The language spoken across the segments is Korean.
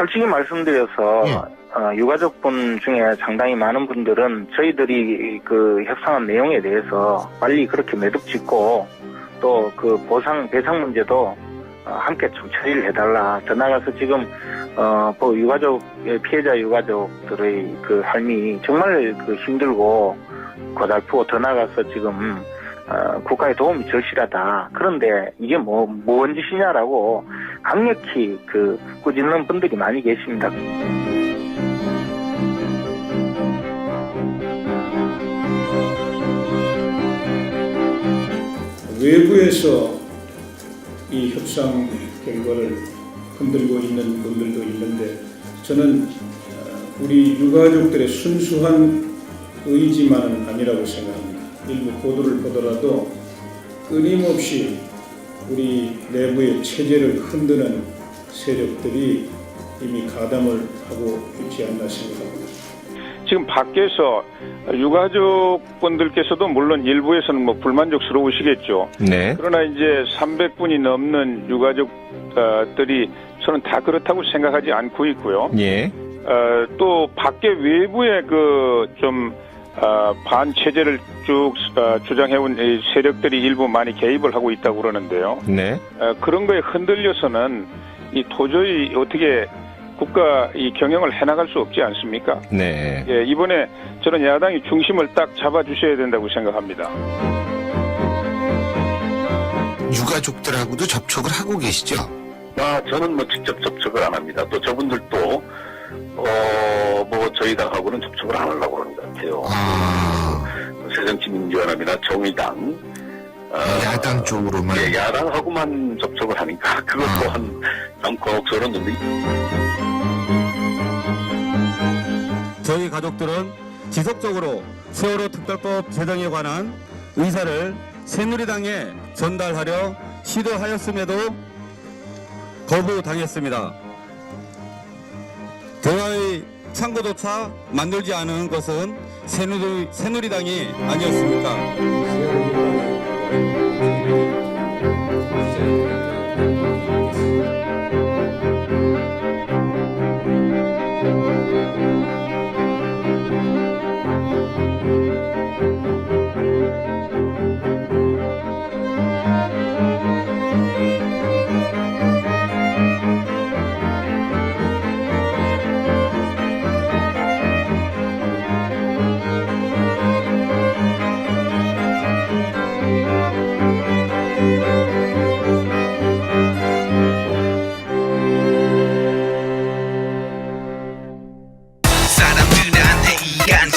솔직히 말씀드려서 예. 어, 유가족분 중에 상당히 많은 분들은 저희들이 그 협상한 내용에 대해서 빨리 그렇게 매듭 짓고 또 그 보상 배상 문제도 어, 함께 좀 처리를 해달라. 더 나가서 지금 어, 뭐 유가족 피해자 유가족들의 그 삶이 정말 그 힘들고 고달프고 더 나가서 지금 어, 국가의 도움이 절실하다. 그런데 이게 뭐, 뭔 짓이냐라고 강력히 그 꾸짖는 분들이 많이 계십니다. 외부에서 이 협상 결과를 흔들고 있는 분들도 있는데 저는 어, 우리 유가족들의 순수한 의지만은 아니라고 생각합니다. 일부 보도를 보더라도 끊임없이 우리 내부의 체제를 흔드는 세력들이 이미 가담을 하고 있지 않나 생각합니다. 지금 밖에서 유가족분들께서도 물론 일부에서는 뭐 불만족스러우시겠죠. 네. 그러나 이제 300분이 넘는 유가족들이 저는 다 그렇다고 생각하지 않고 있고요. 예. 어, 또 밖에 외부의 그좀 어, 반체제를 쭉 어, 주장해온 이 세력들이 일부 많이 개입을 하고 있다고 그러는데요. 네. 어, 그런 거에 흔들려서는 이 도저히 어떻게 국가 이 경영을 해나갈 수 없지 않습니까? 네. 예, 이번에 저는 야당이 중심을 딱 잡아주셔야 된다고 생각합니다. 유가족들하고도 접촉을 하고 계시죠? 아, 저는 뭐 직접 접촉을 안 합니다. 또 저분들도 어, 뭐 저희가 하고는 접촉을 안 하려고 그러는 것 같아요. 아, 새정치민주연합이나 정의당, 어, 야당 쪽으로만. 예, 야당하고만 접촉을 하니까 그것 아. 또한 좀 꺽스러웠는데 저희 가족들은 지속적으로 세월호 특별법 제정에 관한 의사를 새누리당에 전달하려 시도하였음에도 거부당했습니다. 대화의 창구조차 만들지 않은 것은 새누리, 새누리당이 아니었습니까?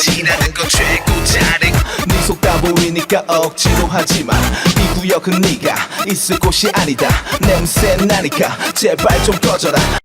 이간질하는 건 최고 잘해. 무섭다 보이니까 억지로 하지마 이 구역은 네가 있을 곳이 아니다. 냄새 나니까 제발 좀 꺼져라